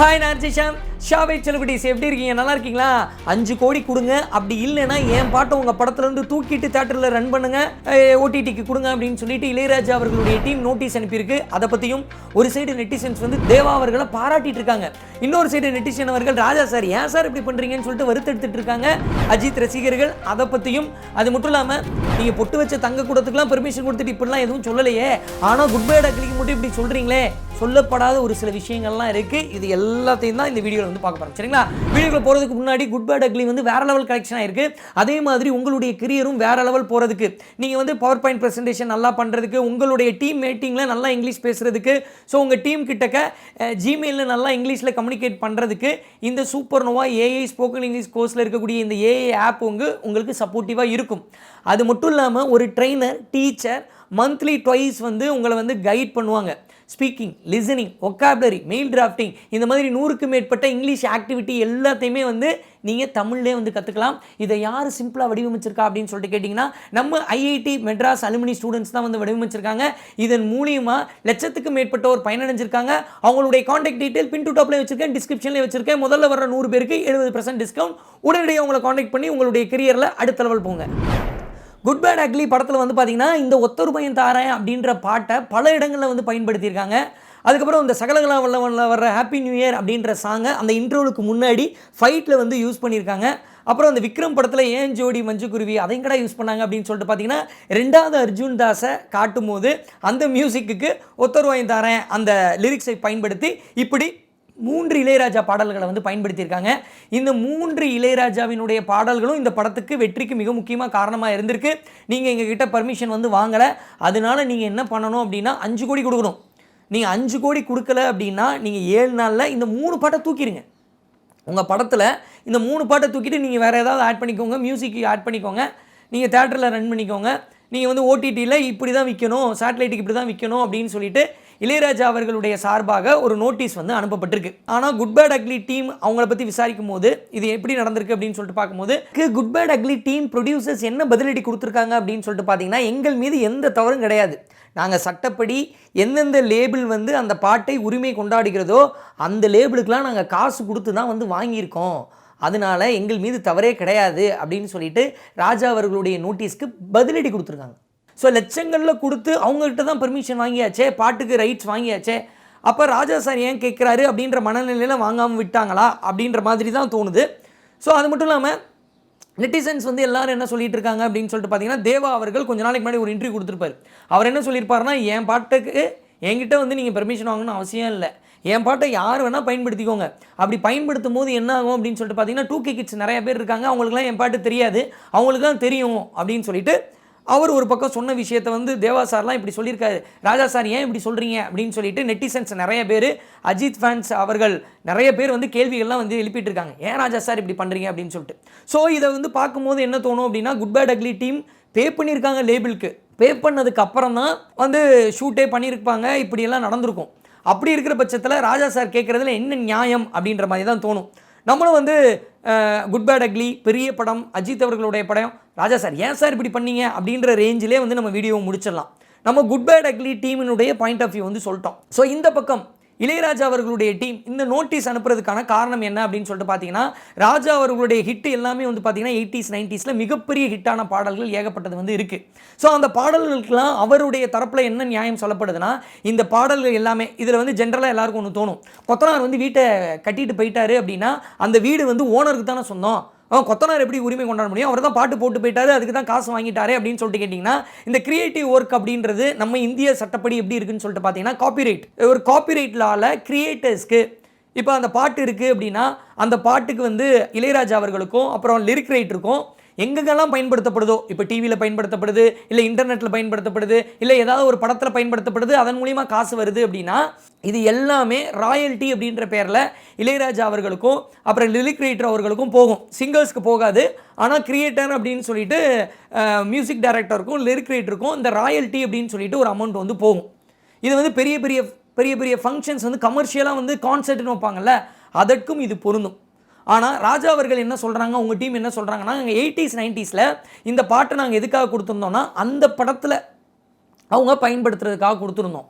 Hi, Nancy Champ. ஷாவே celebrities எப்படி இருக்கீங்க நல்லா இருக்கீங்களா? அஞ்சு கோடி கொடுங்க. அப்படி இல்லைன்னா என் பாட்டை உங்கள் படத்துலேருந்து தூக்கிட்டு தேட்டரில் ரன் பண்ணுங்க. ஓடிடிக்கு கொடுங்க அப்படின்னு சொல்லிட்டு இளையராஜா அவர்களுடைய டீம் நோட்டீஸ் அனுப்பியிருக்கு. அதை பற்றியும் ஒரு சைடு நெட்டிசன்ஸ் வந்து தேவா அவர்களை பாராட்டிட்டு இருக்காங்க. இன்னொரு சைடு நெட்டிசன் அவர்கள் ராஜா சார் ஏன் சார் இப்படி பண்ணுறீங்கன்னு சொல்லிட்டு வருத்தெடுத்துட்டு இருக்காங்க. அஜித் ரசிகர்கள் அதை பற்றியும் அது மட்டும் இல்லாமல் நீங்கள் பொட்டு வச்ச தங்க கூடத்துக்குலாம் பெர்மிஷன் கொடுத்துட்டு இப்படிலாம் எதுவும் சொல்லலையே. ஆனால் குட் பை டக்லிக்கு மட்டும் இப்படி சொல்கிறீங்களே சொல்லப்படாத ஒரு சில விஷயங்கள்லாம் இருக்குது இது எல்லாத்தையும் தான் இந்த வீடியோவில் வந்து பார்க்க போகிறோம் சரிங்களா? வீடியோக்குள்ள போகிறதுக்கு முன்னாடி குட் பேட் அக்லி வந்து வேற லெவல் கலெக்ஷன் இருக்குது அதே மாதிரி உங்களுடைய கரியரும் வேற லெவல் போகிறதுக்கு நீங்கள் வந்து பவர் பாயிண்ட் ப்ரெசன்டேஷன் நல்லா பண்ணுறதுக்கு உங்களுடைய டீம் மீட்டிங்கில் நல்லா இங்கிலீஷ் பேசுகிறதுக்கு ஸோ உங்கள் டீம் கிட்டக்க ஜிமெயிலில் நல்லா இங்கிலீஷில் கம்யூனிகேட் பண்ணுறதுக்கு இந்த super nova AI spoken English கோர்ஸில் இருக்கக்கூடிய இந்த ஏஐ ஆப் உங்க உங்களுக்கு சப்போர்ட்டிவாக இருக்கும். அது மட்டும் இல்லாமல் ஒரு ட்ரெயினர் டீச்சர் மந்த்லி ட்வைஸ் வந்து உங்களை வந்து கைட் பண்ணுவாங்க. Speaking listening vocabulary mail drafting இந்த மாதிரி நூறுக்கு மேற்பட்ட இங்கிலீஷ் ஆக்டிவிட்டி எல்லாத்தையுமே வந்து நீங்கள் தமிழ்லேயே வந்து கற்றுக்கலாம் இதை யார் சிம்பிளாக வடிவமைச்சிருக்கா அப்படின்னு சொல்லிட்டு கேட்டிங்கன்னா நம்ம ஐஐடி மெட்ராஸ் அலுமினி ஸ்டூடெண்ட்ஸ் தான் வந்து வடிவமைச்சிருக்காங்க. இதன் மூலியமாக லட்சத்துக்கு மேற்பட்டோர் பயனடைஞ்சிருக்காங்க. அவங்களுடைய காண்டாக்ட் டீட்டெயில் பின் டு டாப்லேயே வச்சிருக்கேன் டிஸ்கிரிப்ஷன்லேயே வச்சிருக்கேன். முதல்ல வர நூறு பேருக்கு எழுபது பர்சன்ட் டிஸ்கவுண்ட் உடனடியாக உங்களை காண்டாக்ட் பண்ணி உங்களுடைய கரியரில் அடுத்த லெவல் போங்க. குட் பேட் அக்லி படத்தில் வந்து பார்த்தீங்கன்னா இந்த ஒத்தொரு பையன் தாரேன் அப்படின்ற பாட்டை பல இடங்களில் வந்து பயன்படுத்தியிருக்காங்க. அதுக்கப்புறம் இந்த சகலகலா வல்லவனில் வர்ற ஹாப்பி நியூ இயர் அப்படின்ற சாங்கை அந்த இன்ட்ரோலுக்கு முன்னாடி ஃபைட்டில் வந்து யூஸ் பண்ணியிருக்காங்க. அப்புறம் அந்த விக்ரம் படத்தில் ஏன் ஜோடி மஞ்சு குருவி அதையும் கடை யூஸ் பண்ணாங்க அப்படின்னு சொல்லிட்டு பார்த்தீங்கன்னா ரெண்டாவது அர்ஜுன் தாஸை காட்டும் போது அந்த மியூசிக்கு ஒத்தொரு வாங்கி தாரேன் அந்த லிரிக்ஸை பயன்படுத்தி இப்படி மூன்று இளையராஜா பாடல்களை வந்து பயன்படுத்தியிருக்காங்க. இந்த மூன்று இளையராஜாவினுடைய பாடல்களும் இந்த படத்துக்கு வெற்றிக்கு மிக முக்கியமாக காரணமாக இருந்திருக்கு. நீங்கள் எங்ககிட்ட பர்மிஷன் வந்து வாங்கலை. அதனால நீங்கள் என்ன பண்ணணும் அப்படின்னா அஞ்சு கோடி கொடுக்கணும். நீங்கள் அஞ்சு கோடி கொடுக்கல அப்படின்னா நீங்கள் ஏழு நாளில் இந்த மூணு பாட்டை தூக்கிடுங்க. உங்கள் படத்தில் இந்த மூணு பாட்டை தூக்கிட்டு நீங்கள் வேறு ஏதாவது ஆட் பண்ணிக்கோங்க மியூசிக் ஆட் பண்ணிக்கோங்க. நீங்கள் தேட்டரில் ரன் பண்ணிக்கோங்க. நீங்கள் வந்து ஓடிடியில் இப்படி தான் விற்கணும் சேட்டலைட்டுக்கு இப்படி தான் விற்கணும் அப்படின்னு சொல்லிட்டு இளையராஜா அவர்களுடைய சார்பாக ஒரு நோட்டீஸ் வந்து அனுப்பப்பட்டிருக்கு. ஆனால் குட் பேட் அக்லி டீம் அவங்கள பற்றி விசாரிக்கும் போது இது எப்படி நடந்திருக்கு அப்படின்னு சொல்லிட்டு பார்க்கும்போது good bad ugly team producers என்ன பதிலடி கொடுத்துருக்காங்க? அப்படின்னு சொல்லிட்டு பார்த்தீங்கன்னா எங்கள் மீது எந்த தவறும் கிடையாது. நாங்கள் சட்டப்படி எந்தெந்த லேபிள் வந்து அந்த பாட்டை உரிமை கொண்டாடுகிறதோ அந்த லேபிளுக்கெலாம் நாங்கள் காசு கொடுத்து தான் வந்து வாங்கியிருக்கோம். அதனால எங்கள் மீது தவறே கிடையாது அப்படின்னு சொல்லிட்டு ராஜா அவர்களுடைய நோட்டீஸ்க்கு பதிலடி கொடுத்துருக்காங்க. ஸோ லட்சங்களில் கொடுத்து அவங்ககிட்ட தான் பெர்மிஷன் வாங்கியாச்சே பாட்டுக்கு ரைட்ஸ் வாங்கியாச்சே. அப்போ ராஜா சார் ஏன் கேட்குறாரு அப்படின்ற மனநிலையில் வாங்காமல் விட்டாங்களா அப்படின்ற மாதிரி தான் தோணுது. ஸோ அது மட்டும் இல்லாமல் நெட்டிசன்ஸ் வந்து எல்லாரும் என்ன சொல்லிட்டு இருக்காங்க அப்படின்னு சொல்லிட்டு பார்த்தீங்கன்னா தேவா அவர்கள் கொஞ்ச நாளைக்கு முன்னாடி ஒரு இன்டர்வியூ கொடுத்துருப்பாரு. அவர் என்ன சொல்லியிருப்பாருன்னா என் பாட்டுக்கு என்கிட்ட வந்து நீங்கள் பெர்மிஷன் வாங்கணும்னு அவசியம் இல்லை. என் பாட்டை யார் வேணால் பயன்படுத்திக்கோங்க. அப்படி பயன்படுத்தும் போது என்ன ஆகும் அப்படின்னு சொல்லிட்டு பார்த்தீங்கன்னா டூ கே கிட்ஸ் நிறைய பேர் இருக்காங்க. அவங்களுக்குலாம் என் பாட்டு தெரியாது. அவங்களுக்குலாம் தெரியும் அப்படின்னு சொல்லிட்டு அவர் ஒரு பக்கம் சொன்ன விஷயத்தை வந்து தேவா சார்லாம் இப்படி சொல்லியிருக்காரு. ராஜா சார் ஏன் இப்படி சொல்கிறீங்க அப்படின்னு சொல்லிட்டு நெட்டிசன்ஸ் நிறைய பேர் அஜித் ஃபேன்ஸ் அவர்கள் நிறைய பேர் வந்து கேள்விகள்லாம் வந்து எழுப்பிட்டு இருக்காங்க ஏன் ராஜா சார் இப்படி பண்ணுறீங்க அப்படின்னு சொல்லிட்டு. ஸோ இதை வந்து பார்க்கும்போது என்ன தோணும் அப்படின்னா good bad ugly team pay பண்ணியிருக்காங்க லேபிளுக்கு பே பண்ணதுக்கு அப்புறம் தான் வந்து ஷூட்டே பண்ணியிருப்பாங்க. இப்படியெல்லாம் நடந்திருக்கும். அப்படி இருக்கிற பட்சத்தில் ராஜா சார் கேட்குறதுல என்ன நியாயம் அப்படின்ற மாதிரி தான் தோணும். நம்மளும் வந்து குட் பேட் அக்லி பெரிய படம் அஜித் அவர்களுடைய படம் ராஜா சார் ஏன் சார் இப்படி பண்ணீங்க? அப்படின்ற ரேஞ்சிலே வந்து நம்ம வீடியோவை முடிச்சிடலாம். நம்ம குட் பேட் அக்லி டீமினுடைய பாயிண்ட் ஆஃப் வியூ வந்து சொல்லிட்டோம். ஸோ இந்த பக்கம் இளையராஜா அவர்களுடைய டீம் இந்த நோட்டீஸ் அனுப்புறதுக்கான காரணம் என்ன அப்படின்னு சொல்லிட்டு பார்த்தீங்கன்னா ராஜா அவர்களுடைய ஹிட் எல்லாமே வந்து பார்த்தீங்கன்னா எயிட்டிஸ் நைன்டிஸில் மிகப்பெரிய ஹிட்டான பாடல்கள் ஏகப்பட்டது வந்து இருக்குது ஸோ அந்த பாடல்களுக்கெல்லாம் அவருடைய தரப்பில் என்ன நியாயம் சொல்லப்படுதுன்னா இந்த பாடல்கள் எல்லாமே இதில் வந்து ஜென்ரலாக எல்லாருக்கும் ஒன்று தோணும். கொத்தனார் வந்து வீட்டை கட்டிட்டு போயிட்டாரு அப்படின்னா அந்த வீடு வந்து ஓனருக்கு தானே சொந்தம். அவன் கொத்தனார் எப்படி உரிமை கொண்டாட முடியும்? அவர் தான் பாட்டு போட்டு போயிட்டாரு அதுக்கு தான் காசு வாங்கிட்டாரு அப்படின்னு சொல்லிட்டு கேட்டிங்கன்னா இந்த கிரியேட்டிவ் ஒர்க் அப்படின்றது நம்ம இந்திய சட்டப்படி எப்படி இருக்குன்னு சொல்லிட்டு பார்த்தீங்கன்னா காப்பிரைட் ஒரு காப்பிரைட் கிரியேட்டர்ஸ்க்கு இப்போ அந்த பாட்டு இருக்குது அப்படின்னா அந்த பாட்டுக்கு வந்து இளையராஜா அவர்களுக்கும் அப்புறம் லிரிக் ரைட்டருக்கும் எங்கெங்கெல்லாம் பயன்படுத்தப்படுதோ இப்போ டிவியில் பயன்படுத்தப்படுது இல்லை இன்டர்நெட்டில் பயன்படுத்தப்படுது இல்லை ஏதாவது ஒரு படத்தில் பயன்படுத்தப்படுது அதன் மூலிமா காசு வருது அப்படின்னா இது எல்லாமே ராயல்ட்டி அப்படின்ற பேரில் இளையராஜா அவர்களுக்கும் அப்புறம் லிரிக் ரைட்டர் அவர்களுக்கும் போகும். சிங்கர்ஸ்க்கு போகாது. ஆனால் கிரியேட்டர் அப்படின்னு சொல்லிட்டு மியூசிக் டைரக்டருக்கும் லிரிக் ரைட்டருக்கும் இந்த ராயல்ட்டி அப்படின்னு சொல்லிட்டு ஒரு அமௌண்ட் வந்து போகும். இது வந்து பெரிய பெரிய பெரிய பெரிய ஃபங்க்ஷன்ஸ் வந்து கமர்ஷியலாக வந்து கான்சர்ட்னு வைப்பாங்கல்ல அதற்கும் இது பொருந்தும். ஆனால் ராஜா அவர்கள் என்ன சொல்கிறாங்க உங்கள் டீம் என்ன சொல்கிறாங்கன்னா நாங்கள் எயிட்டிஸ் நைன்ட்டீஸில் இந்த பாட்டை நாங்கள் எதுக்காக கொடுத்துருந்தோம்னா அந்த படத்தில் அவங்க பயன்படுத்துறதுக்காக கொடுத்துருந்தோம்.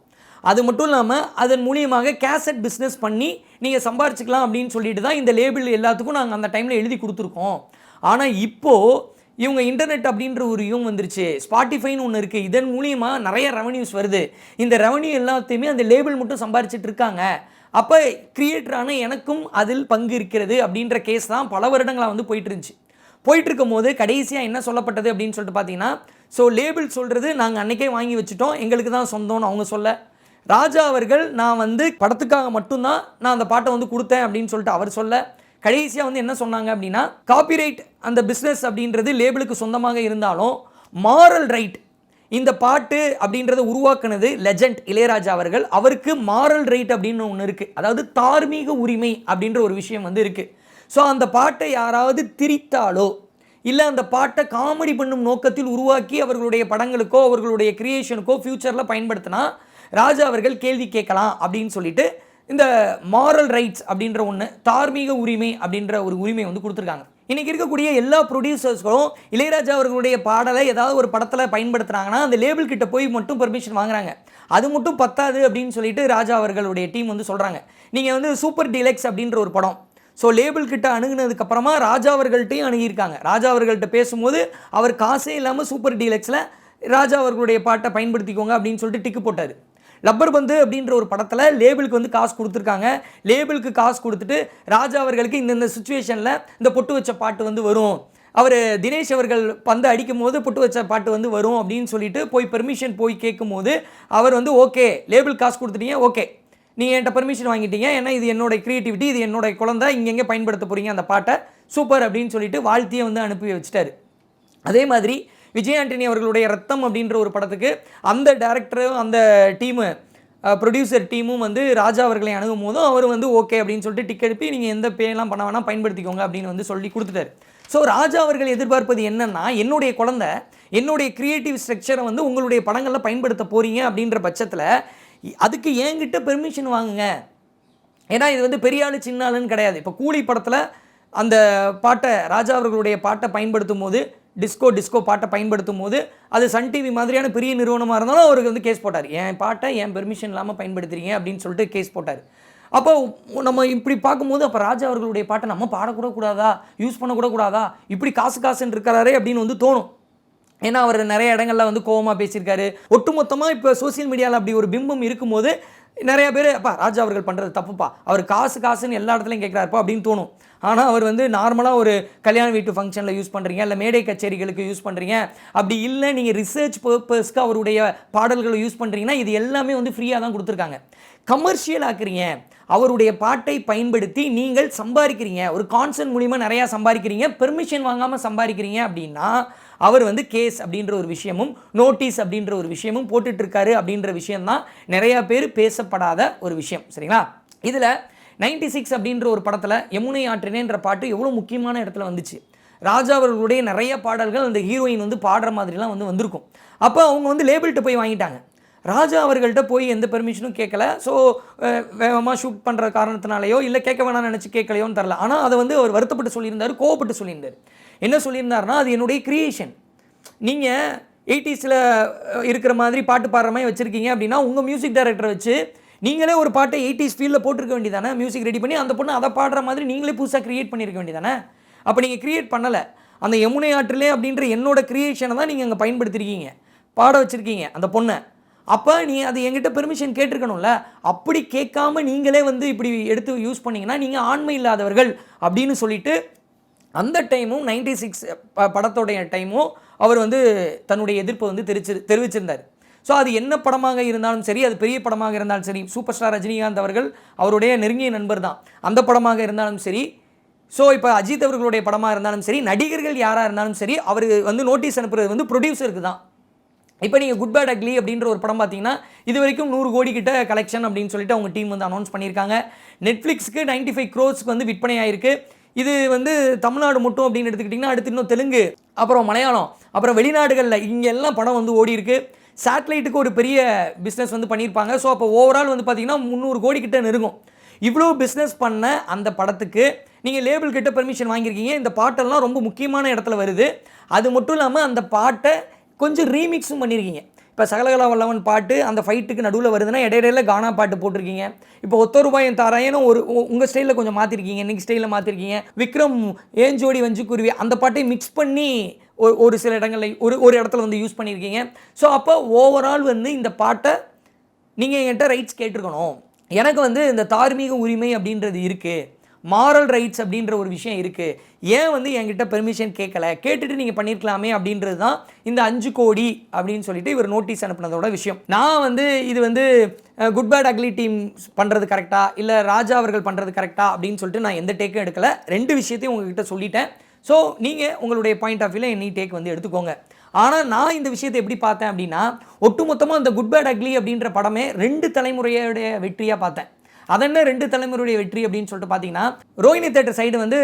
அது மட்டும் இல்லாமல் அதன் மூலியமாக கேசட் பிஸ்னஸ் பண்ணி நீங்கள் சம்பாரிச்சிக்கலாம் அப்படின்னு சொல்லிட்டு தான் இந்த லேபிள் எல்லாத்துக்கும் நாங்கள் அந்த டைமில் எழுதி கொடுத்துருக்கோம். ஆனால் இப்போது இவங்க இன்டர்நெட் அப்படின்ற ஒரு யூம் வந்துருச்சு. ஸ்பாட்டிஃபைன்னு ஒன்று இருக்குது இதன் மூலியமாக நிறைய ரெவன்யூஸ் வருது. இந்த ரெவன்யூ எல்லாத்தையுமே அந்த லேபிள் மட்டும் சம்பாரிச்சிட்டு இருக்காங்க. அப்போ கிரியேட்டரான எனக்கும் அதில் பங்கு இருக்கிறது அப்படின்ற கேஸ் தான் பல வருடங்களாக வந்து போயிட்டு இருந்துச்சு போயிட்டு இருக்கும்போது கடைசியாக என்ன சொல்லப்பட்டது அப்படின்னு சொல்லிட்டு பார்த்தீங்கன்னா ஸோ லேபிள் சொல்கிறது நாங்கள் அன்னைக்கே வாங்கி வச்சுட்டோம். எங்களுக்கு தான் சொந்தம்னு அவங்க சொல்ல. ராஜா அவர்கள் நான் வந்து படத்துக்காக மட்டும்தான் நான் அந்த பாட்டை வந்து கொடுத்தேன் அப்படின்னு சொல்லிட்டு அவர் சொல்ல. கடைசியாக வந்து என்ன சொன்னாங்க அப்படின்னா காப்பிரைட் அந்த பிஸ்னஸ் அப்படின்றது லேபிளுக்கு சொந்தமாக இருந்தாலும் மாரல் ரைட் இந்த பாட்டு அப்படின்றத உருவாக்குனது லெஜண்ட் இளையராஜா அவர்கள். அவருக்கு மாரல் ரைட் அப்படின்னு ஒன்று இருக்குது அதாவது தார்மீக உரிமை அப்படின்ற ஒரு விஷயம் வந்து இருக்குது ஸோ அந்த பாட்டை யாராவது திரித்தாலோ இல்லை அந்த பாட்டை காமெடி பண்ணும் நோக்கத்தில் உருவாக்கி அவர்களுடைய படங்களுக்கோ அவர்களுடைய கிரியேஷனுக்கோ ஃப்யூச்சரில் பயன்படுத்தினா ராஜா அவர்கள் கேள்வி கேட்கலாம் அப்படின்னு சொல்லிட்டு இந்த மாரல் ரைட்ஸ் அப்படின்ற ஒன்று தார்மீக உரிமை அப்படின்ற ஒரு உரிமை வந்து கொடுத்துருக்காங்க. இன்றைக்கி இருக்கக்கூடிய எல்லா ப்ரொடியூசர்ஸ்களும் இளையராஜா அவர்களுடைய பாடலை ஏதாவது ஒரு படத்தில் பயன்படுத்துகிறாங்கன்னா அந்த லேபிள் கிட்ட போய் மட்டும் பெர்மிஷன் வாங்குறாங்க. அது மட்டும் பத்தாது அப்படின்னு சொல்லிட்டு ராஜா அவர்களுடைய டீம் வந்து சொல்கிறாங்க நீங்கள் வந்து சூப்பர் டீலக்ஸ் அப்படின்ற ஒரு படம். ஸோ லேபிள் கிட்ட அணுகுனதுக்கப்புறமா ராஜா அவர்கள்ட்டையும் அணுகியிருக்காங்க. ராஜா அவர்கள்ட்ட பேசும்போது அவர் காசே இல்லாமல் சூப்பர் டீலக்ஸில் ராஜா அவர்களுடைய பாட்டை பயன்படுத்திக்கோங்க அப்படின்னு சொல்லிட்டு டிக்கு போட்டார். லப்பர் பந்து அப்படின்ற ஒரு படத்தில் லேபிளுக்கு வந்து காசு கொடுத்துருக்காங்க. லேபிளுக்கு காசு கொடுத்துட்டு ராஜா அவர்களுக்கு இந்தந்த சுச்சுவேஷனில் இந்த பொட்டு வச்ச பாட்டு வந்து வரும். அவர் தினேஷ் அவர்கள் பந்து அடிக்கும் போது பொட்டு வச்ச பாட்டு வந்து வரும் அப்படின்னு சொல்லிட்டு போய் பெர்மிஷன் போய் கேட்கும்போது அவர் வந்து ஓகே லேபிள் காசு கொடுத்துட்டீங்க ஓகே. நீங்கள் என்கிட்ட பெர்மிஷன் வாங்கிட்டீங்க. ஏன்னா இது என்னோட க்ரியேட்டிவிட்டி இது என்னோட குழந்தை. இங்கெங்கே பயன்படுத்த போகிறீங்க அந்த பாட்டை? சூப்பர் அப்படின்னு சொல்லிட்டு வாழ்த்தியை வந்து அனுப்பி வச்சுட்டாரு. அதே மாதிரி விஜய் ஆண்டனி அவர்களுடைய ரத்தம் அப்படின்ற ஒரு படத்துக்கு அந்த டேரக்டரும் அந்த டீமு ப்ரொடியூசர் டீமும் வந்து ராஜா அவர்களை அணுகும் போதும் அவர் வந்து ஓகே அப்படின்னு சொல்லிட்டு டிக்கெட் எடுப்பி நீங்கள் எந்த பேலாம் பண்ண வேணால் பயன்படுத்திக்கோங்க அப்படின்னு வந்து சொல்லி கொடுத்துட்டாரு. ஸோ ராஜா அவர்கள் எதிர்பார்ப்பது என்னென்னா என்னுடைய குழந்த என்னுடைய க்ரியேட்டிவ் ஸ்ட்ரக்சரை வந்து உங்களுடைய படங்களில் பயன்படுத்த போகிறீங்க அப்படின்ற பட்சத்தில் அதுக்கு என்கிட்ட பெர்மிஷன் வாங்குங்க. ஏன்னா இது வந்து பெரிய ஆளு சின்ன ஆளுன்னு கிடையாது. இப்போ கூலி படத்தில் அந்த பாட்டை ராஜா அவர்களுடைய பாட்டை பயன்படுத்தும் போது டிஸ்கோ டிஸ்கோ பாட்டை பயன்படுத்தும் போது அது சன் டிவி மாதிரியான பெரிய நிறுவனமாக இருந்தாலும் அவருக்கு வந்து கேஸ் போட்டார். என் பாட்டை என் பெர்மிஷன் இல்லாமல் பயன்படுத்துகிறீங்க அப்படின்னு சொல்லிட்டு கேஸ் போட்டார். அப்போ நம்ம இப்படி பார்க்கும்போது அப்போ ராஜா அவர்களுடைய பாட்டை நம்ம பாடக்கூட கூடாதா யூஸ் பண்ணக்கூட கூடாதா இப்படி காசு காசுன்னு இருக்கிறாரே அப்படின்னு வந்து தோணும். ஏன்னா அவர் நிறைய இடங்களில் வந்து கோபமாக பேசியிருக்காரு. ஒட்டுமொத்தமாக இப்போ சோஷியல் மீடியாவில் அப்படி ஒரு பிம்பம் இருக்கும்போது நிறைய பேர் அப்பா ராஜா அவர்கள் பண்ணுறது தப்புப்பா. அவர் காசு காசுன்னு எல்லா இடத்துலையும் கேட்குறாருப்பா அப்படின்னு தோணும். ஆனால் அவர் வந்து நார்மலாக ஒரு கல்யாண வீட்டு ஃபங்க்ஷனில் யூஸ் பண்ணுறீங்க இல்லை மேடை கச்சேரிகளுக்கு யூஸ் பண்ணுறீங்க அப்படி இல்லை நீங்கள் ரிசர்ச் பர்பஸ்க்கு அவருடைய பாடல்களை யூஸ் பண்ணுறீங்கன்னா இது எல்லாமே வந்து ஃப்ரீயாக தான் கொடுத்துருக்காங்க. கமர்ஷியல் ஆக்குறீங்க. அவருடைய பாட்டை பயன்படுத்தி நீங்கள் சம்பாதிக்கிறீங்க. ஒரு கான்சர்ன் மூலிமா நிறையா சம்பாதிக்கிறீங்க. பெர்மிஷன் வாங்காமல் சம்பாதிக்கிறீங்க அப்படின்னா அவர் வந்து கேஸ் அப்படின்ற ஒரு விஷயமும் நோட்டீஸ் அப்படின்ற ஒரு விஷயமும் போட்டுட்ருக்காரு அப்படின்ற விஷயம்தான் நிறையா பேர் பேசப்படாத ஒரு விஷயம். சரிங்களா? இதில் நைன்டி சிக்ஸ் அப்படின்ற ஒரு படத்தில் யமுனை ஆற்றினேன்ற பாட்டு எவ்வளோ முக்கியமான இடத்துல வந்துச்சு. ராஜா அவர்களுடைய நிறைய பாடல்கள் அந்த ஹீரோயின் வந்து பாடுற மாதிரிலாம் வந்து வந்திருக்கும். அப்போ அவங்க வந்து லேபிள்கிட்ட போய் வாங்கிட்டாங்க. ராஜா அவர்கள்ட்ட போய் எந்த பெர்மிஷனும் கேட்கல ஸோ வேகமாக ஷூட் பண்ணுற காரணத்தினாலேயோ இல்லை கேட்க வேணாம்னு நினச்சி கேட்கலையோன்னு தெரில. ஆனால் அதை வந்து அவர் வருத்தப்பட்டு சொல்லியிருந்தார் கோவப்பட்டு சொல்லியிருந்தார். என்ன சொல்லியிருந்தாருன்னா அது என்னுடைய க்ரியேஷன் நீங்கள் எயிட்டிஸில் இருக்கிற மாதிரி பாட்டு பாடுற மாதிரி வச்சுருக்கீங்க அப்படின்னா உங்கள் மியூசிக் டைரக்டரை வச்சு நீங்களே ஒரு பாட்டை எயிட்டிஸ் ஃபீல்டில் போட்டிருக்க வேண்டியதானே மியூசிக் ரெடி பண்ணி அந்த பொண்ணு அதை பாடுற மாதிரி நீங்களே புதுசாக க்ரியேட் பண்ணியிருக்க வேண்டியதானே அப்போ நீங்கள் க்ரியேட் பண்ணலை. அந்த யமுனை ஆற்றிலே அப்படின்ற என்னோட க்ரியேஷனை தான் நீங்கள் அங்கே பயன்படுத்திருக்கீங்க. பாட வச்சுருக்கீங்க அந்த பொண்ணை. அப்போ நீ அது எங்கிட்ட பெர்மிஷன் கேட்டிருக்கணும்ல. அப்படி கேட்காம நீங்களே வந்து இப்படி எடுத்து யூஸ் பண்ணிங்கன்னா நீங்கள் ஆண்மை இல்லாதவர்கள் அப்படின்னு சொல்லிட்டு அந்த டைமும் நைன்டி சிக்ஸ் படத்தோடைய டைமும் அவர் வந்து தன்னுடைய எதிர்ப்பை வந்து தெரிச்சு தெரிவிச்சிருந்தார். ஸோ அது என்ன படமாக இருந்தாலும் சரி அது பெரிய படமாக இருந்தாலும் சரி சூப்பர் ஸ்டார் ரஜினிகாந்த் அவர்கள் அவருடைய நெருங்கிய நண்பர் தான். அந்த படமாக இருந்தாலும் சரி ஸோ இப்போ அஜித் அவர்களுடைய படமாக இருந்தாலும் சரி நடிகர்கள் யாராக இருந்தாலும் சரி அவர் வந்து நோட்டீஸ் அனுப்புறது வந்து ப்ரொடியூசருக்கு தான். இப்போ நீங்கள் குட் பேட் அக்லி அப்படின்ற ஒரு படம் பார்த்தீங்கன்னா இது வரைக்கும் நூறு கோடி கிட்ட கலெக்ஷன் அப்படின்னு சொல்லிட்டு அவங்க டீம் வந்து அனௌன்ஸ் பண்ணியிருக்காங்க. நெட்ஃப்ளிக்ஸ்க்கு நைன்டி ஃபைவ் க்ரோஸ்க்கு வந்து விற்பனை ஆயிருக்கு. இது வந்து தமிழ்நாடு மட்டும் அப்படின்னு எடுத்துக்கிட்டிங்கன்னா அடுத்து இன்னும் தெலுங்கு அப்புறம் மலையாளம் அப்புறம் வெளிநாடுகளில் இங்கே எல்லாம் படம் வந்து ஓடி இருக்குது சேட்டலைட்டுக்கு ஒரு பெரிய பிஸ்னஸ் வந்து பண்ணியிருப்பாங்க. ஸோ அப்போ ஓவரால் வந்து பார்த்தீங்கன்னா முந்நூறு கோடி கிட்ட நெருங்கும். இவ்வளோ பிஸ்னஸ் பண்ண அந்த படத்துக்கு நீங்கள் லேபிள் கிட்ட பெர்மிஷன் வாங்கியிருக்கீங்க. இந்த பாட்டெல்லாம் ரொம்ப முக்கியமான இடத்துல வருது. அது மட்டும் இல்லாமல் அந்த பாட்டை கொஞ்சம் ரீமிக்ஸும் பண்ணியிருக்கீங்க. இப்போ இப்போ சகலகலா வல்லவன் பாட்டு அந்த ஃபைட்டுக்கு நடுவில் வருதுன்னா இடையிடையில கானா பாட்டு போட்டிருக்கீங்க. இப்போ ஒத்த ரூபாயும் தாராயனும் ஒரு உங்கள் ஸ்டைலில் கொஞ்சம் மாற்றிருக்கீங்க இன்னைக்கு ஸ்டைலில் மாற்றிருக்கீங்க விக்ரம் ஏஞ்சோடி வஞ்சு குருவி அந்த பாட்டை மிக்ஸ் பண்ணி ஒரு ஒரு சில இடங்களில் ஒரு ஒரு இடத்துல வந்து யூஸ் பண்ணியிருக்கீங்க ஸோ அப்போ ஓவரால் வந்து இந்த பாட்டை நீங்கள் என்கிட்ட ரைட்ஸ் கேட்டிருக்கணும். எனக்கு வந்து இந்த தார்மீக உரிமை அப்படின்றது இருக்குது மாரல் ரைட்ஸ் அப்படின்ற ஒரு விஷயம் இருக்குது ஏன் வந்து என்கிட்ட பெர்மிஷன் கேட்கல? கேட்டுட்டு நீங்கள் பண்ணியிருக்கலாமே அப்படின்றது தான் இந்த அஞ்சு கோடி அப்படின்னு சொல்லிட்டு இவர் நோட்டீஸ் அனுப்புனதோட விஷயம். நான் வந்து இது வந்து குட் பேட் அக்லி டீம் பண்ணுறது கரெக்டாக இல்லை ராஜா அவர்கள் பண்ணுறது கரெக்டாக அப்படின்னு சொல்லிட்டு நான் எந்த டேக்கும் எடுக்கலை. ரெண்டு விஷயத்தையும் உங்ககிட்ட சொல்லிட்டேன். ஸோ நீங்கள் உங்களுடைய பாயிண்ட் ஆஃப் வியூவில் நீ டேக் வந்து எடுத்துக்கோங்க. ஆனால் நான் இந்த விஷயத்தை எப்படி பார்த்தேன் அப்படின்னா ஒட்டுமொத்தமாக இந்த குட் பேட் அக்லி அப்படின்ற படமே ரெண்டு தலைமுறையுடைய வெற்றியாக பார்த்தேன். அதென்ன ரெண்டு தலைமுறையுடைய வெற்றி அப்படின்னு சொல்லிட்டு பார்த்தீங்கன்னா ரோஹிணி தேட்டர் சைடு வந்து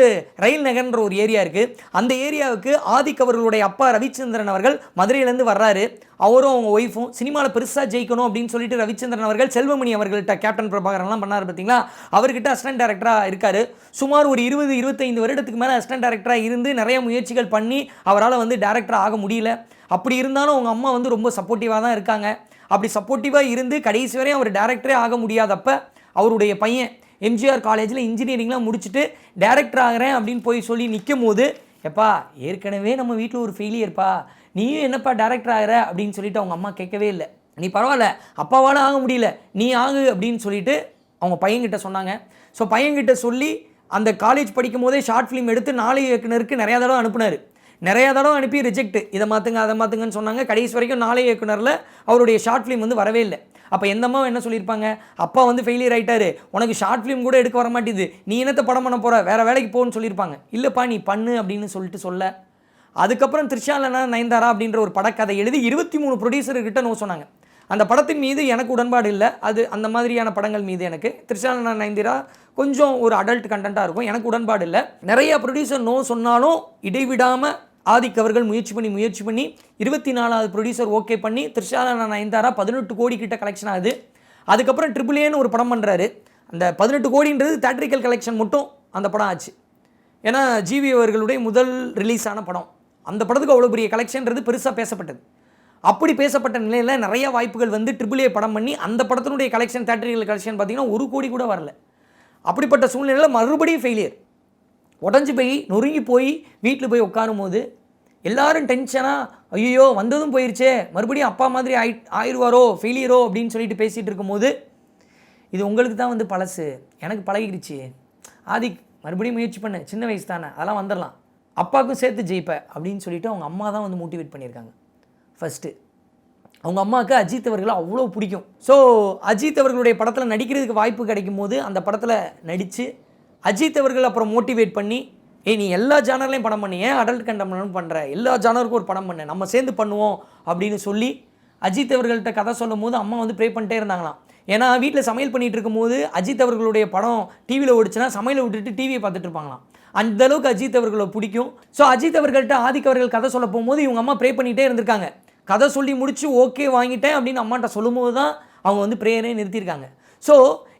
ரயில் நகர்ன்ற ஒரு ஏரியா இருக்குது அந்த ஏரியாவுக்கு ஆதிக் அவர்களுடைய அப்பா ரவிச்சந்திரன் அவர்கள் மதுரையிலேருந்து வர்றாரு. அவரும் அவங்க ஒய்ஃபும் சினிமாவில் பெருசாக ஜெயிக்கணும் அப்படின்னு சொல்லிட்டு ரவிச்சந்திரன் அவர்கள் செல்வமணி அவர்கள்ட்ட கேப்டன் பிரபாகரன்லாம் பண்ணார் பார்த்தீங்களா? அவர்கிட்ட அசிஸ்டன்ட் டேரக்டராக இருக்கார். சுமார் ஒரு இருபது இருபத்தைந்து வருடத்துக்கு மேலே அசிஸ்டன்ட் டேரக்டராக இருந்து நிறைய முயற்சிகள் பண்ணி அவரால் வந்து டேரக்டர் ஆக முடியல. அப்படி இருந்தாலும் அவங்க அம்மா வந்து ரொம்ப சப்போர்ட்டிவாக தான் இருக்காங்க. அப்படி சப்போர்ட்டிவாக இருந்து கடைசி வரையும் அவர் டேரக்டரே ஆக முடியாதப்ப அவருடைய பையன் எம்ஜிஆர் காலேஜில் இன்ஜினியரிங்லாம் முடிச்சுட்டு டேரக்டர் ஆகிறேன் அப்படின்னு போய் சொல்லி நிற்கும் போது எப்பா ஏற்கனவே நம்ம வீட்டில் ஒரு ஃபெயிலியர்ப்பா நீயும் என்னப்பா டேரக்டர் ஆகிற? அப்படின்னு சொல்லிட்டு அவங்க அம்மா கேட்கவே இல்லை. நீ பரவாயில்ல அப்பாவால் ஆக முடியல நீ ஆகு அப்படின்னு சொல்லிட்டு அவங்க பையன்கிட்ட சொன்னாங்க. ஸோ பையன்கிட்ட சொல்லி அந்த காலேஜ் படிக்கும் போதே ஷார்ட் ஃபிலிம் எடுத்து நாலு இயக்குனருக்கு நிறையா தடவை அனுப்புனார். நிறையா தடவை அனுப்பி ரிஜெக்ட் இதை மாற்றுங்க அதை மாற்றுங்கன்னு சொன்னாங்க. கடைசி வரைக்கும் நாளை இயக்குனரில் அவருடைய ஷார்ட் ஃபிலிம் வந்து வரவே இல்லை. அப்போ எந்த அம்மாவும் என்ன சொல்லியிருப்பாங்க? அப்பா வந்து ஃபெயிலியர் ஆகிட்டாரு உனக்கு ஷார்ட் ஃபிலிம் கூட எடுக்க வர மாட்டேது நீ என்னத்த படம் பண்ண போகிற வேற வேலைக்கு போகணும்னு சொல்லியிருப்பாங்க. இல்லைப்பா நீ பண்ணு அப்படின்னு சொல்லிட்டு சொல்ல. அதுக்கப்புறம் த்ரிஷாலனா நயன்தாரா அப்படின்ற ஒரு படக்கதை எழுதி இருபத்தி மூணு ப்ரொடியூசர்கிட்ட நோ சொன்னாங்க. அந்த படத்தின் மீது எனக்கு உடன்பாடு இல்லை. அது அந்த மாதிரியான படங்கள் மீது எனக்கு. த்ரிஷாலனா நயன்தாரா கொஞ்சம் ஒரு அடல்ட் கண்டென்ட்டாக இருக்கும். எனக்கு உடன்பாடு இல்லை. நிறைய ப்ரொடியூசர் நோ சொன்னாலும் இடைவிடாமல் ஆதிக் அவர்கள் முயற்சி பண்ணி முயற்சி பண்ணி இருபத்தி நாலாவது ப்ரொடியூசர் ஓகே பண்ணி திருஷாதான நயன்தாரா பதினெட்டு கோடி கிட்ட கலெக்ஷன் ஆகுது. அதுக்கப்புறம் ட்ரிபிள் ஏன்னு ஒரு படம் பண்ணுறாரு அந்த பதினெட்டு கோடின்றது தேட்ரிக்கல் கலெக்ஷன் மட்டும் அந்த படம் ஆச்சு. ஏன்னா ஜிவி அவர்களுடைய முதல் ரிலீஸ் ஆன படம். அந்த படத்துக்கு அவ்வளோ பெரிய கலெக்ஷன்றது பெருசாக பேசப்பட்டது. அப்படி பேசப்பட்ட நிலையில் நிறைய வாய்ப்புகள் வந்து ட்ரிபிள் ஏ படம் பண்ணி அந்த படத்தினுடைய கலெக்ஷன் தேட்டரிகள் கலெக்ஷன் பார்த்தீங்கன்னா ஒரு கோடி கூட வரல. அப்படிப்பட்ட சூழ்நிலையில் மறுபடியும் ஃபெயிலியர் உடஞ்சி போய் நொறுங்கி போய் வீட்டில் போய் உட்காரும் போது எல்லாரும் டென்ஷனாக ஐயோ வந்ததும் போயிருச்சே மறுபடியும் அப்பா மாதிரி ஆயி ஆயிடுவாரோ ஃபெயிலியரோ அப்படின்னு சொல்லிட்டு பேசிகிட்டு இருக்கும்போது இது உங்களுக்கு தான் வந்து பழசு எனக்கு பழகிடுச்சு. ஆதிக் மறுபடியும் முயற்சி பண்ணு சின்ன வயசு தானே அதெல்லாம் வந்துடலாம். அப்பாவுக்கும் சேர்த்து ஜெயிப்ப அப்படின்னு சொல்லிட்டு அவங்க அம்மா தான் வந்து மோட்டிவேட் பண்ணியிருக்காங்க. ஃபஸ்ட்டு அவங்க அம்மாவுக்கு அஜித் அவர்களை அவ்வளோ பிடிக்கும். ஸோ அஜித் அவர்களுடைய படத்தில் நடிக்கிறதுக்கு வாய்ப்பு கிடைக்கும் போது அந்த படத்தில் நடித்து அஜித் அவர்கள் அப்புறம் மோட்டிவேட் பண்ணி ஏய் நீ எல்லா ஜானர்லையும் படம் பண்ணி. ஏன் அடல்ட் கண்டம்னு பண்ணுற எல்லா ஜானருக்கும் ஒரு படம் பண்ணு. நம்ம சேர்ந்து பண்ணுவோம் அப்படின்னு சொல்லி அஜித் அவர்கள்ட்ட கதை சொல்லும் போது அம்மா வந்து ப்ரே பண்ணிட்டே இருந்தாங்களாம். ஏன்னா வீட்டில் சமையல் பண்ணிட்டு இருக்கும்போது அஜித் அவர்களுடைய படம் டிவியில் ஓடிச்சுன்னா சமையலை விட்டுட்டு டிவியை பார்த்துட்டு இருப்பாங்களாம். அந்த அளவுக்கு அஜித் அவர்களை பிடிக்கும். ஸோ அஜித் அவர்கள்ட்ட ஆதிக்க அவர்கள் கதை சொல்ல போகும்போது இவங்க அம்மா ப்ரே பண்ணிகிட்டே இருந்திருக்காங்க. கதை சொல்லி முடிச்சு ஓகே வாங்கிட்டேன் அப்படின்னு அம்மாட்ட சொல்லும்போது தான் அவங்க வந்து ப்ரேயரே நிறுத்தியிருக்காங்க. ஸோ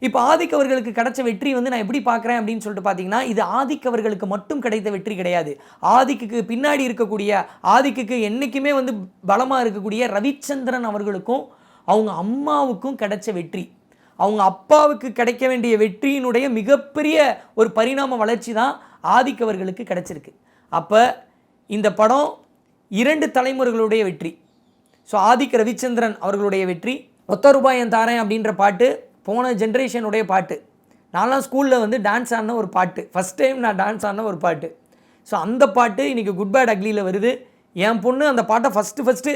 இப்போ ஆதிக்கவர்களுக்கு கிடைச்ச வெற்றி வந்து நான் எப்படி பார்க்குறேன் அப்படின்னு சொல்லிட்டு பார்த்தீங்கன்னா இது ஆதிக்கவர்களுக்கு மட்டும் கிடைத்த வெற்றி கிடையாது. ஆதிக்குக்கு பின்னாடி இருக்கக்கூடிய ஆதிக்குக்கு என்றைக்குமே வந்து பலமாக இருக்கக்கூடிய ரவிச்சந்திரன் அவர்களுக்கும் அவங்க அம்மாவுக்கும் கிடைச்ச வெற்றி. அவங்க அப்பாவுக்கு கிடைக்க வேண்டிய வெற்றியினுடைய மிகப்பெரிய ஒரு பரிணாம வளர்ச்சி தான் ஆதிக்கவர்களுக்கு கிடைச்சிருக்கு. அப்போ இந்த படம் இரண்டு தலைமுறைகளுடைய வெற்றி. ஸோ ஆதிக் ரவிச்சந்திரன் அவர்களுடைய வெற்றி. ஒத்த என் தாரேன் அப்படின்ற பாட்டு போன ஜென்ரேஷனுடைய பாட்டு. நான்லாம் ஸ்கூலில் வந்து டான்ஸ் ஆடின ஒரு பாட்டு. ஃபஸ்ட் டைம் நான் டான்ஸ் ஆடின ஒரு பாட்டு. ஸோ அந்த பாட்டு இன்றைக்கி குட் பேட் அக்லியில் வருது. என் பொண்ணு அந்த பாட்டை ஃபஸ்ட்டு ஃபஸ்ட்டு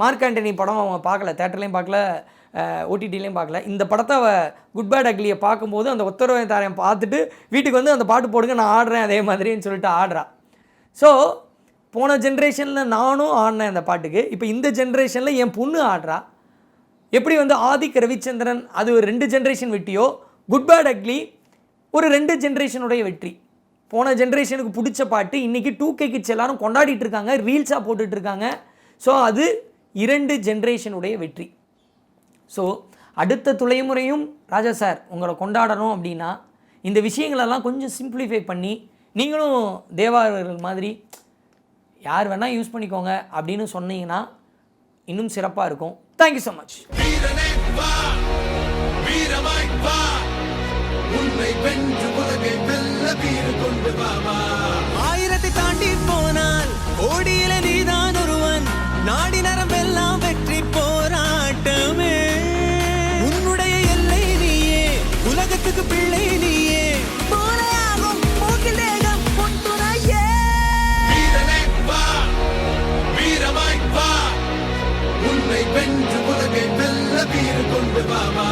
மார்க் ஆண்டனி படம் அவன் பார்க்கல. தேட்டர்லேயும் பார்க்கல ஓடிடிலையும் பார்க்கல. இந்த படத்தை அவள் குட் பேட் அக்லியை பார்க்கும்போது அந்த ஒத்தரவை தாரையன் பார்த்துட்டு வீட்டுக்கு வந்து அந்த பாட்டு போடுங்க நான் ஆடுறேன் அதே மாதிரின்னு சொல்லிட்டு ஆடுறா. ஸோ போன ஜென்ரேஷனில் நானும் ஆடினேன் அந்த பாட்டுக்கு. இப்போ இந்த ஜென்ரேஷனில் என் பொண்ணு ஆடுறா. எப்படி வந்து ஆதிக் ரவிச்சந்திரன் அது ஒரு ரெண்டு ஜென்ரேஷன் வெற்றியோ குட் பேட் அக்லி ஒரு ரெண்டு ஜென்ரேஷனுடைய வெற்றி. போன ஜென்ரேஷனுக்கு பிடிச்ச பாட்டு இன்றைக்கி டூ கே கிட்ஸ் எல்லாரும் கொண்டாடிட்டு இருக்காங்க ரீல்ஸாக போட்டுட்டு இருக்காங்க. ஸோ அது இரண்டு ஜென்ரேஷனுடைய வெற்றி. ஸோ அடுத்த துளைமுறையும் ராஜா சார் உங்களை கொண்டாடணும் அப்படின்னா இந்த விஷயங்களெல்லாம் கொஞ்சம் சிம்பிளிஃபை பண்ணி நீங்களும் தேவாரர்கள் மாதிரி யார் வேணால் யூஸ் பண்ணிக்கோங்க அப்படின்னு சொன்னீங்கன்னா இன்னும் சிறப்பாக இருக்கும். தேங்க்யூ ஸோ மச் தீர் கொண்டு வாமா ஆயிரத்தை தாண்டி போனால் கோடியில நீதான் ஒருவன். நாடி நரம்பெல்லாம் வெற்றி போராட்டமே. உன்னுடைய எல்லை நீயே உலகத்துக்கு பிள்ளை நீயே. வென்று உலகை வெல்ல வீறு கொண்டு வாமா